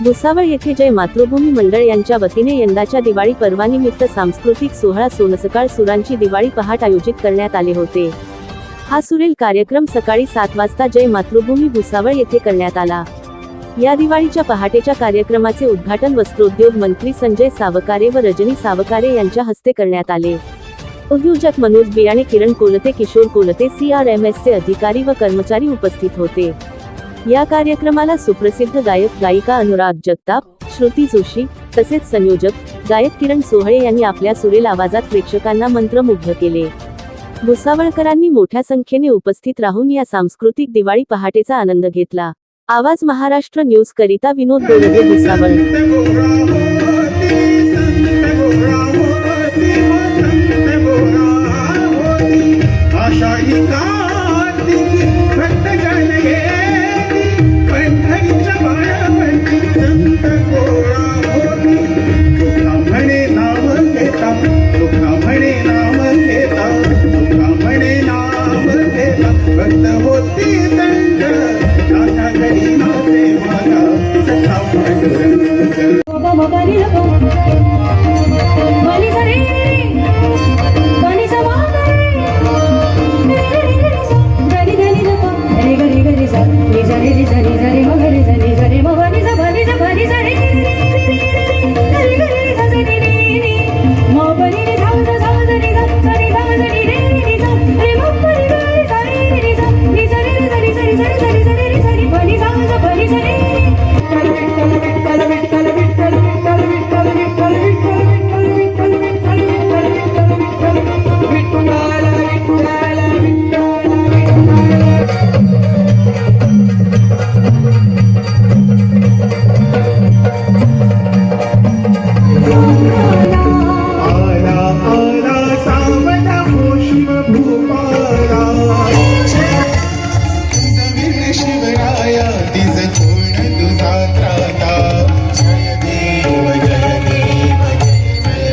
भुसावळ येथे जय मातृभूमी मंडळ यांच्या वतीने यंदाच्या दिवाळी पर्वानिमित्त सांस्कृतिक सोहळा सोनसकाळ सुरांची दिवाळी पहाट आयोजित करण्यात आले होते. हा सुरेल कार्यक्रम सकाळी सात वाजता जय मातृभूमी भुसावळ येथे करण्यात आला. या दिवाळीच्या पहाटेच्या कार्यक्रमाचे उद्घाटन वस्त्रोद्योग मंत्री संजय सावकारे व रजनी सावकारे यांच्या हस्ते करण्यात आले. उद्योजक Manoj Biyane Kiran Kolte Kishor Kolte C R M S चे अधिकारी व कर्मचारी उपस्थित होते. या कार्यक्रमाला सुप्रसिद्ध गायक गायिका अनुराग जगताप श्रुती जोशी तसेच संयोजक गायक किरण सोहळे यांनी आपल्या सुरेल आवाजात प्रेक्षकांना मंत्रमुग्ध केले. भुसावळकरांनी मोठ्या संख्येने उपस्थित राहून या सांस्कृतिक दिवाळी पहाटेचा आनंद घेतला. आवाज महाराष्ट्र न्यूज करिता विनोद भुसावळ. मग